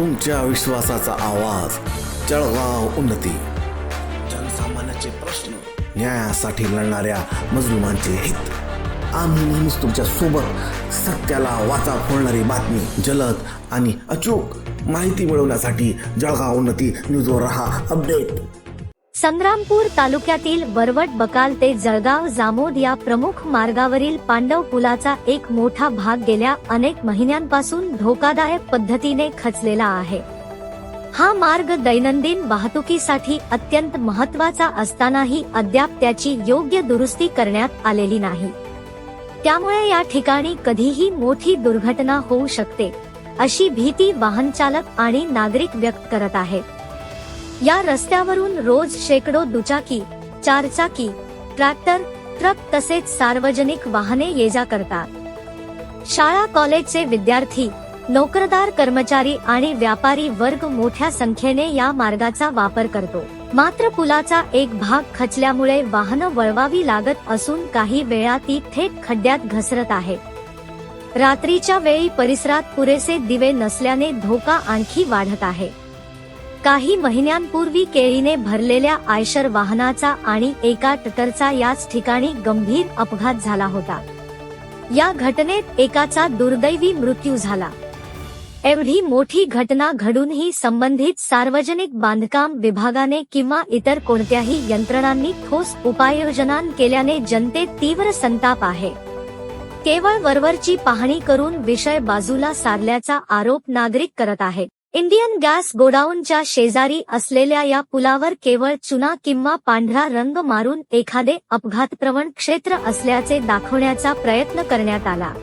तुमच्या विश्वासाचा आवाज. जळगाव उन्नती. जनसामान्याचे प्रश्न न्यायासाठी लढणाऱ्या मजलुमांचे हित. आम्ही नेहमीच तुमच्यासोबत सत्याला वाचा फोडणारी बातमी जलद आणि अचूक माहिती मिळवण्यासाठी जळगाव उन्नती न्यूजवर रहा अपडेट. संग्रामपूर तालुक्यातील वरवट बकाल ते जळगाव जामोद या प्रमुख मार्गावरील पांडव पुलाचा एक मोठा भाग गेल्या अनेक महिन्यांपासून धोकादायक पद्धतीने खचलेला आहे. हा मार्ग दैनंदिन वाहतुकीसाठी अत्यंत महत्त्वाचा असतानाही अद्याप त्याची योग्य दुरुस्ती करण्यात आलेली नाही. त्यामुळे या ठिकाणी कधीही मोठी दुर्घटना होऊ शकते अशी भीती वाहनचालक आणि नागरिक व्यक्त करत आहेत. या रस्त्यावरून रोज शेकडो दुचाकी चारचाकी ट्रॅक्टर ट्रक तसेच सार्वजनिक वाहने ये जा करतात. शाळा कॉलेजचे विद्यार्थी नोकरदार कर्मचारी आणि व्यापारी वर्ग मोठ्या संख्येने या मार्गाचा वापर करतो. मात्र पुलाचा एक भाग खचल्यामुळे वाहनं वळवावी लागत असून काही वेळा ती थेट खड्ड्यात घसरत आहे. रात्रीच्या वेळी परिसरात पुरेसे दिवे नसल्याने धोका आणखी वाढत आहे. काही महिन्यांपूर्वी केळीने भरलेल्या आयशर वाहनाचा आणि एका टटरचा याच ठिकाणी गंभीर अपघात झाला होता. या घटनेत एकाचा दुर्दैवी मृत्यू झाला. एवढी मोठी घटना घडूनही संबंधित सार्वजनिक बांधकाम विभागाने किंवा इतर कोणत्याही यंत्रणांनी ठोस उपाययोजना केल्याने जनतेत तीव्र संताप आहे. केवळ वरवरची पाहणी करून विषय बाजूला सारल्याचा आरोप नागरिक करत आहेत. इंडियन गॅस गोडाऊनच्या शेजारी असलेल्या या पुलावर केवळ चुना किंवा पांढरा रंग मारून एखादे अपघातप्रवण क्षेत्र असल्याचे दाखवण्याचा प्रयत्न करण्यात आला.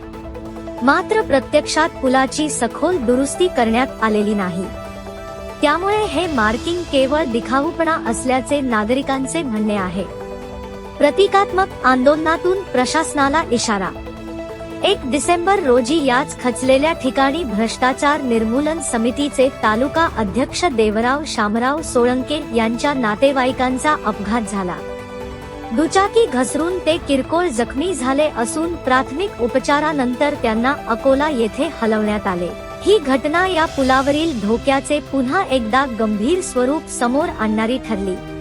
मात्र प्रत्यक्षात पुलाची सखोल दुरुस्ती करण्यात आलेली नाही. त्यामुळे हे मार्किंग केवळ दिखाऊपणा असल्याचे नागरिकांचे म्हणणे आहे. प्रतिकात्मक आंदोलनातून प्रशासनाला इशारा एक डिसेंबर रोजी याच खचलेल्या ठिकाणी भ्रष्टाचार निर्मूलन समितीचे तालुका अध्यक्ष देवराव शामराव सोळंके यांच्या नातेवाईकांचा अपघात झाला. दुचाकी घसरून ते किरकोळ जखमी झाले असून प्राथमिक उपचारानंतर त्यांना अकोला येथे हलवण्यात आले. ही घटना या पुलावरील धोक्याचे पुन्हा एकदा गंभीर स्वरूप समोर आणणारी ठरली.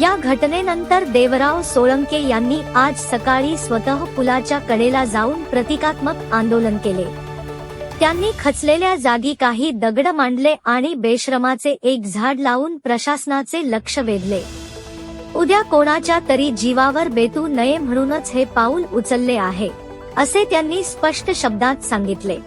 या घटनेनंतर देवराव सोळंके यांनी आज सकाळी स्वतः पुलाच्या कडेला जाऊन प्रतिकात्मक आंदोलन केले. त्यांनी खचलेल्या जागी काही दगड मांडले आणि बेश्रमाचे एक झाड लावून प्रशासनाचे लक्ष वेधले. उद्या कोणाच्या तरी जीवावर बेतू नये म्हणूनच हे पाऊल उचलले आहे असे त्यांनी स्पष्ट शब्दात सांगितले.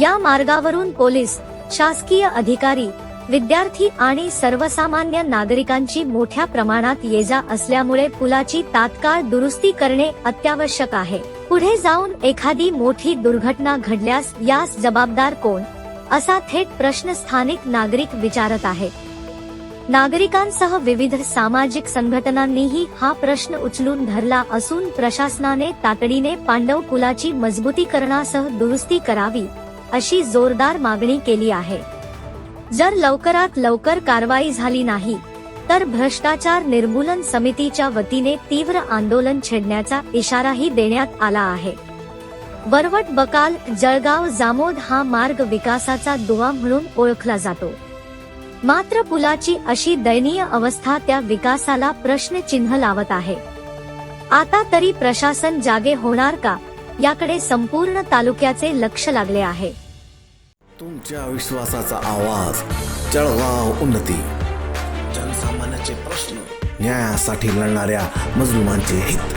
या मार्गावरून पोलीस शासकीय अधिकारी विद्यार्थी आणि सर्वसामान्य नागरिकांची मोठ्या प्रमाणात ये जा असल्यामुळे पुलाची तात्काळ दुरुस्ती करणे अत्यावश्यक आहे. पुढे जाऊन एखादी मोठी दुर्घटना घडल्यास यास जबाबदार कोण? असा थेट प्रश्न स्थानिक नागरिक विचारत आहे. नागरिकांसह विविध सामाजिक संघटनांनीही हा प्रश्न उचलून धरला असून प्रशासनाने तातडीने पांडव पुलाची मजबूतीकरणासह दुरुस्ती करावी अशी जोरदार मागणी केली आहे. जर लवकरात लवकर कारवाई झाली नाही तर भ्रष्टाचार निर्मूलन समितीच्या वतीने तीव्र आंदोलन छेडण्याचा इशाराही देण्यात आला आहे. वरवट बकाल जळगाव जामोद हा मार्ग विकासाचा दुवा म्हणून ओळखला जातो. मात्र पुलाची अशी दयनीय अवस्था त्या विकासाला प्रश्नचिन्ह लावत आहे. आता तरी प्रशासन जागे होणार का याकडे संपूर्ण तालुक्याचे लक्ष लागले आहे. तुमच्या विश्वासाचा आवाज जळगाव उन्नती. जनसामान्याचे प्रश्न न्यायासाठी लढणाऱ्या मजलुमांचे हित.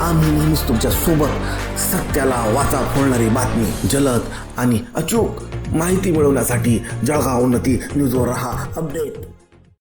आम्ही नेहमीच तुमच्यासोबत सत्याला वाचा फोडणारी बातमी जलद आणि अचूक माहिती मिळवण्यासाठी जळगाव उन्नती न्यूजवर रहा अपडेट.